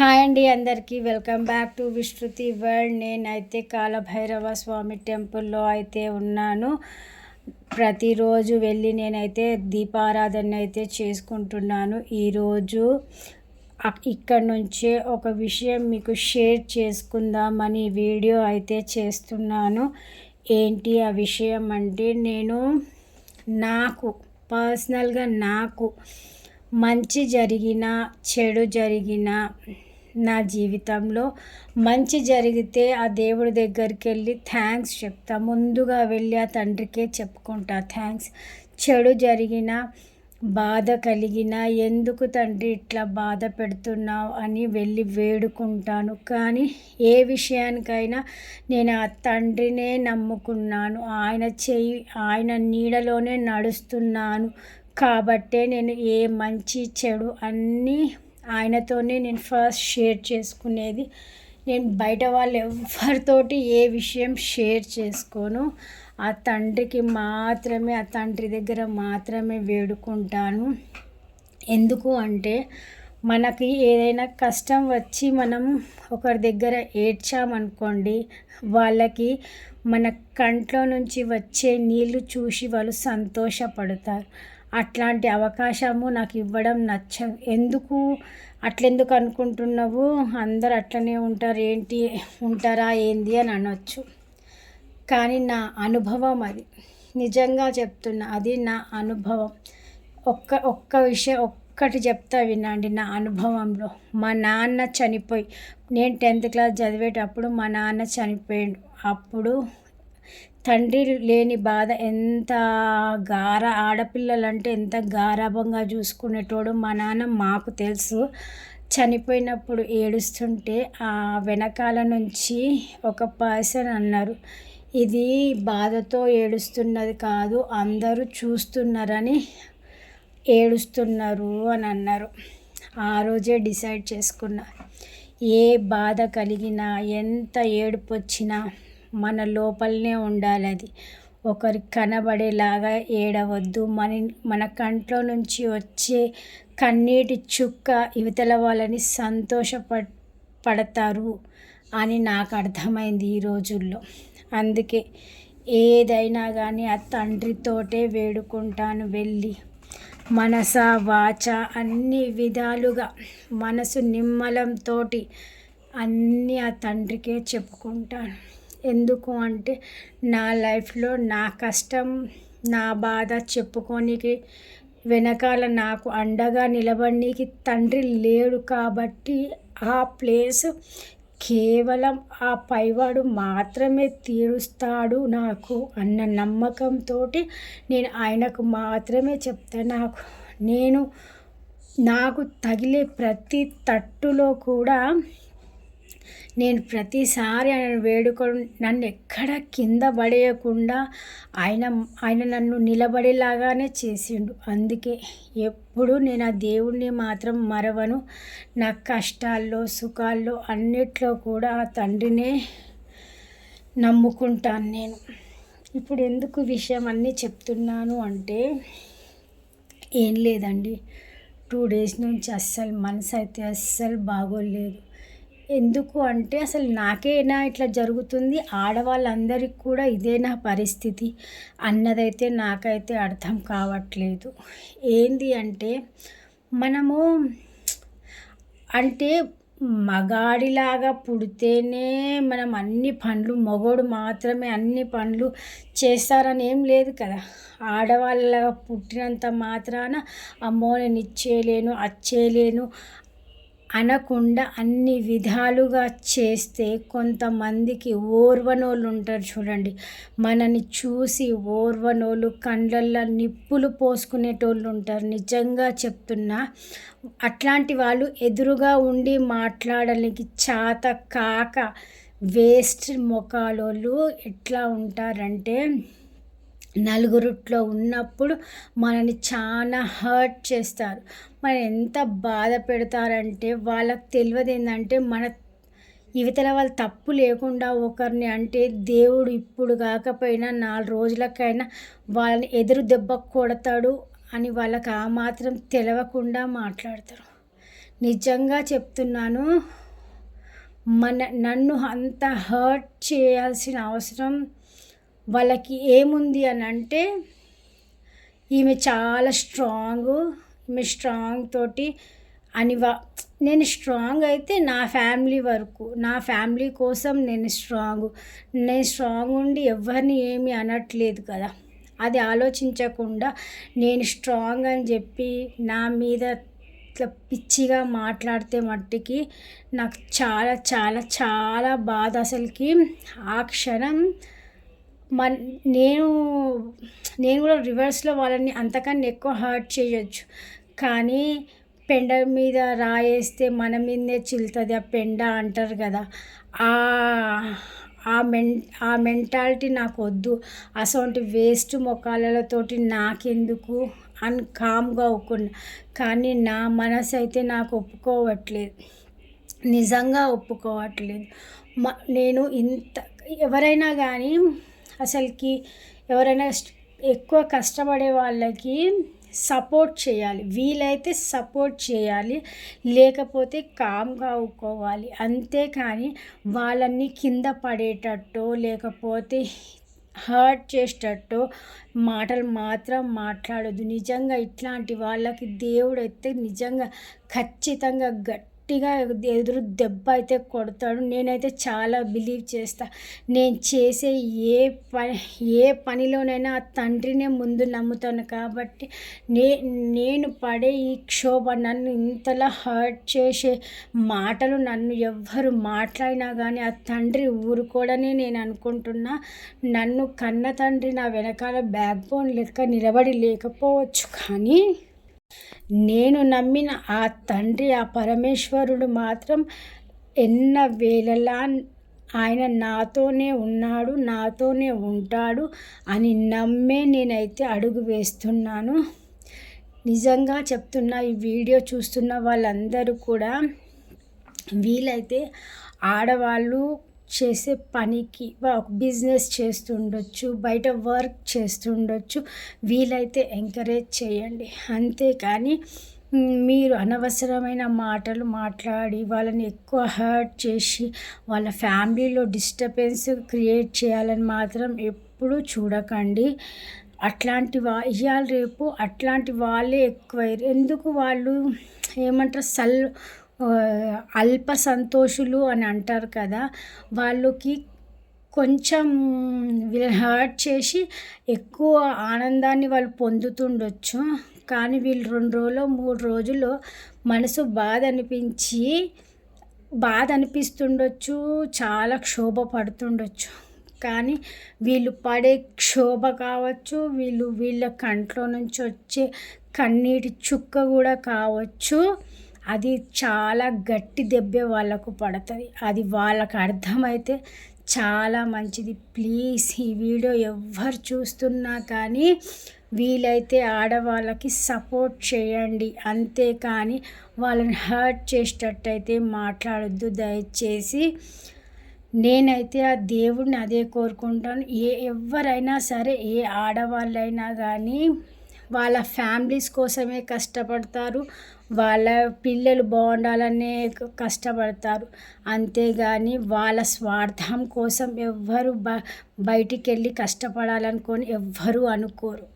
Hi అండి అందరికీ. Welcome back to Vishruti world. నేనైతే కాలభైరవ స్వామి టెంపుల్లో అయితే ఉన్నాను. ప్రతిరోజు వెళ్ళి నేనైతే దీపారాధన అయితే చేసుకుంటున్నాను. ఈరోజు ఇక్కడ నుంచే ఒక విషయం మీకు షేర్ చేసుకుందామని వీడియో అయితే చేస్తున్నాను. ఏంటి ఆ విషయం అంటే నేను నాకు పర్సనల్గా నాకు మంచి జరిగిన చెడు జరిగిన నా జీవితంలో మంచి జరిగితే ఆ దేవుడి దగ్గరికి వెళ్ళి థ్యాంక్స్ చెప్తా. ముందుగా వెళ్ళి ఆ తండ్రికే చెప్పుకుంటా. థ్యాంక్స్. చెడు జరిగిన బాధ కలిగిన ఎందుకు తండ్రి ఇట్లా బాధ పెడుతున్నావు అని వెళ్ళి వేడుకుంటాను. కానీ ఏ విషయానికైనా నేను ఆ తండ్రినే నమ్ముకున్నాను. ఆయన చెయ్యి ఆయన నీడలోనే నడుస్తున్నాను కాబట్టే నేను ఏ మంచి చెడు అన్నీ ఆయనతోనే నేను ఫస్ట్ షేర్ చేసుకునేది. నేను బయట వాళ్ళు ఎవరితోటి ఏ విషయం షేర్ చేసుకోను. ఆ తండ్రికి మాత్రమే ఆ తండ్రి దగ్గర మాత్రమే వేడుకుంటాను. ఎందుకు అంటే మనకి ఏదైనా కష్టం వచ్చి మనం ఒకరి దగ్గర ఏడ్చామనుకోండి వాళ్ళకి మన కంట్లో నుంచి వచ్చే నీళ్ళు చూసి వాళ్ళు సంతోషపడతారు. అట్లాంటి అవకాశము నాకు ఇవ్వడం నచ్చదు ఎందుకు అట్లెందుకు అనుకుంటున్నావు? అందరు అట్లనే ఉంటారు. ఏంటి? ఉంటారా? ఏంది? అని అనొచ్చు. కానీ నా అనుభవం అది. నిజంగా చెప్తున్నా అది నా అనుభవం. ఒక్క ఒక్క విషయం ఒక్కటి చెప్తా వినండి నా అనుభవంలో. మా నాన్న చనిపోయి నేను టెన్త్ క్లాస్ చదివేటప్పుడు మా నాన్న చనిపోయాడు. అప్పుడు తండ్రి లేని బాధ ఎంత గార ఆడపిల్లలంటే ఎంత గారాభంగా చూసుకునేటోడు మా నాన్న మాకు తెలుసు. చనిపోయినప్పుడు ఏడుస్తుంటే ఆ వెనకాల నుంచి ఒక పర్సన్ అన్నారు ఇది బాధతో ఏడుస్తున్నది కాదు అందరూ చూస్తున్నారని ఏడుస్తున్నారు అని అన్నారు. ఆ రోజే డిసైడ్ చేసుకున్నా. ఏ బాధ కలిగినా ఎంత ఏడుపు వచ్చినా మన లోపలనే ఉండాలి అది. ఒకరికి కనబడేలాగా ఏడవద్దు. మన మన కంట్లో నుంచి వచ్చే కన్నీటి చుక్క ఇవతల వాళ్ళని సంతోషప పడతారు అని నాకు అర్థమైంది ఈ రోజుల్లో. అందుకే ఏదైనా కానీ ఆ తండ్రితోటే వేడుకుంటాను వెళ్ళి. మనస వాచ అన్ని విధాలుగా మనసు నిమ్మలంతో అన్నీ ఆ తండ్రికే చెప్పుకుంటాను. ఎందుకు అంటే నా లైఫ్లో నా కష్టం నా బాధ చెప్పుకోనికి వెనకాల నాకు అండగా నిలబడికి తండ్రి లేడు కాబట్టి ఆ ప్లేస్ కేవలం ఆ పైవాడు మాత్రమే తీరుస్తాడు నాకు అన్న నమ్మకంతో నేను ఆయనకు మాత్రమే చెప్తాను నాకు. నేను నాకు తగిలే ప్రతి తట్టులో కూడా నేను ప్రతిసారి ఆయన వేడుకొని నన్ను ఎక్కడ కింద పడేయకుండా ఆయన ఆయన నన్ను నిలబడేలాగానే చేసిండు. అందుకే ఎప్పుడు నేను ఆ దేవుణ్ణి మాత్రం మరవను. నా కష్టాల్లో సుఖాల్లో అన్నిట్లో కూడా ఆ తండ్రినే నమ్ముకుంటాను నేను. ఇప్పుడు ఎందుకు విషయం అన్నీ చెప్తున్నాను అంటే ఏం లేదండి. టూ డేస్ నుంచి అస్సలు మనసు అయితే అస్సలు బాగోలేదు. ఎందుకు అంటే అసలు నాకేనా ఇట్లా జరుగుతుంది? ఆడవాళ్ళందరికీ కూడా ఇదే నా పరిస్థితి. అన్నదైతే నాకైతే అర్థం కావట్లేదు. ఏంది అంటే మనము అంటే మగాడిలాగా పుడితేనే మనం అన్ని పనులు మగోడు మాత్రమే అన్ని పనులు చేస్తారని ఏం లేదు కదా. ఆడవాళ్ళగా పుట్టినంత మాత్రాన అమ్మో నేను ఇచ్చేయలేను అచ్చేయలేను అనకుండా అన్ని విధాలుగా చేస్తే కొంతమందికి ఓర్వనోళ్ళు ఉంటారు చూడండి. మనని చూసి ఓర్వనోళ్ళు కండ్లల్లో నిప్పులు పోసుకునేటోళ్ళు ఉంటారు నిజంగా చెప్తున్నా అట్లాంటి వాళ్ళు ఎదురుగా ఉండి మాట్లాడడానికి చాత కాక వేస్ట్ మొఖాలోళ్ళు ఎట్లా ఉంటారంటే నలుగురిట్లో ఉన్నప్పుడు మనని చాలా హర్ట్ చేస్తారు. మనం ఎంత బాధ పెడతారంటే వాళ్ళకి తెలియదు ఏంటంటే మన యువతల వాళ్ళు తప్పు లేకుండా ఒకరిని అంటే దేవుడు ఇప్పుడు కాకపోయినా నాలుగు రోజులకైనా వాళ్ళని ఎదురు దెబ్బ కొడతాడు అని వాళ్ళకి ఆ మాత్రం తెలవకుండా మాట్లాడతారు. నిజంగా చెప్తున్నాను మన నన్ను అంత హర్ట్ చేయాల్సిన అవసరం వాళ్ళకి ఏముంది అని అంటే ఈమె చాలా స్ట్రాంగ్ ఈమె స్ట్రాంగ్ తోటి అని నేను స్ట్రాంగ్ అయితే నా ఫ్యామిలీ వరకు నా ఫ్యామిలీ కోసం నేను స్ట్రాంగ్ నేను స్ట్రాంగ్ ఉండి ఎవరిని ఏమి అనట్లేదు కదా. అది ఆలోచించకుండా నేను స్ట్రాంగ్ అని చెప్పి నా మీద ఇట్లా పిచ్చిగా మాట్లాడితే మట్టికి నాకు చాలా చాలా చాలా బాధ అసలుకి. ఆ క్షణం మన్ నేను నేను కూడా రివర్స్లో వాళ్ళని అంతకన్నా ఎక్కువ హర్ట్ చేయొచ్చు. కానీ పెండ మీద రాయేస్తే మన మీదే చిల్లుతుంది ఆ పెండ అంటారు కదా. ఆ మెన్ ఆ మెంటాలిటీ నాకు వద్దు అసొంటి వేస్ట్ మొక్కలతోటి నాకెందుకు? అని కామ్గా ఒప్పుకున్నా కానీ నా మనసు అయితే నాకు ఒప్పుకోవట్లేదు. నిజంగా ఒప్పుకోవట్లేదు. మ నేను ఇంత ఎవరైనా కానీ అసలుకి ఎవరైనా ఎక్కువ కష్టపడే వాళ్ళకి సపోర్ట్ చేయాలి. వీలైతే సపోర్ట్ చేయాలి. లేకపోతే కామ్గా అవుకోవాలి అంతేకాని వాళ్ళని కింద పడేటట్టు లేకపోతే హర్ట్ చేసేటట్టు మాటలు మాత్రం మాట్లాడదు నిజంగా ఇట్లాంటి వాళ్ళకి దేవుడు అయితే నిజంగా ఖచ్చితంగా గట్ గట్టిగా ఎదురు దెబ్బ అయితే కొడతాడు. నేనైతే చాలా బిలీవ్ చేస్తా. నేను చేసే ఏ పని ఏ పనిలోనైనా ఆ తండ్రినే ముందు నమ్ముతాను కాబట్టి నే నేను పడే ఈ క్షోభ నన్ను ఇంతలా హర్ట్ చేసే మాటలు నన్ను ఎవ్వరు మాట్లాడినా కానీ ఆ తండ్రి ఊరుకోడనే నేను అనుకుంటున్నా. నన్ను కన్న తండ్రి నా వెనకాల బ్యాక్ బోన్ లెక్క నిలబడి లేకపోవచ్చు కానీ నేను నమ్మిన ఆ తండ్రి ఆ పరమేశ్వరుడు మాత్రం ఎన్న వేళలా ఆయన నాతోనే ఉన్నాడు నాతోనే ఉంటాడు అని నమ్మే నేనైతే అడుగు వేస్తున్నాను. నిజంగా చెప్తున్నా ఈ వీడియో చూస్తున్న వాళ్ళందరూ కూడా వీలైతే ఆడవాళ్ళు చేసే పనికి బిజినెస్ చేస్తుండొచ్చు బయట వర్క్ చేస్తుండొచ్చు వీలైతే ఎంకరేజ్ చేయండి. అంతేకాని మీరు అనవసరమైన మాటలు మాట్లాడి వాళ్ళని ఎక్కువ హర్ట్ చేసి వాళ్ళ ఫ్యామిలీలో డిస్టర్బెన్స్ క్రియేట్ చేయాలని మాత్రం ఎప్పుడూ చూడకండి. అట్లాంటి వా ఇవాళ రేపు అట్లాంటి వాళ్ళే ఎక్కువ ఎందుకు వాళ్ళు ఏమంటారు? సల్ అల్ప సంతోషులు అని అంటారు కదా వాళ్ళకి కొంచెం హర్ట్ చేసి ఎక్కువ ఆనందాన్ని వాళ్ళు పొందుతుండొచ్చు. కానీ వీళ్ళు రెండు రోజులు మూడు రోజులు మనసు బాధ అనిపించి బాధ అనిపిస్తుండొచ్చు చాలా క్షోభ పడుతుండొచ్చు. కానీ వీళ్ళు పడే క్షోభ కావచ్చు వీళ్ళు వీళ్ళ కంట్లో నుంచి వచ్చే కన్నీటి చుక్క కూడా కావచ్చు. అది చాలా గట్టి దెబ్బ వాళ్ళకు పడుతుంది. అది వాళ్ళకు అర్థమైతే చాలా మంచిది. ప్లీజ్ ఈ వీడియో ఎవ్వరు చూస్తున్నా కానీ వీలైతే ఆడవాళ్ళకి సపోర్ట్ చేయండి. అంతేకాని వాళ్ళని హర్ట్ చేసేటట్టయితే మాట్లాడొద్దు. దయచేసి నేనైతే ఆ దేవుడిని అదే కోరుకుంటాను. ఏ ఎవరైనా సరే ఏ ఆడవాళ్ళైనా కానీ వాళ్ళ ఫ్యామిలీస్ కోసమే కష్టపడతారు. వాళ్ళ పిల్లలు బాగుండాలనే కష్టపడతారు. అంతేగాని వాళ్ళ స్వార్థం కోసం ఎవ్వరు బ బయటికి వెళ్ళి కష్టపడాలనుకొని ఎవ్వరూ అనుకోరు.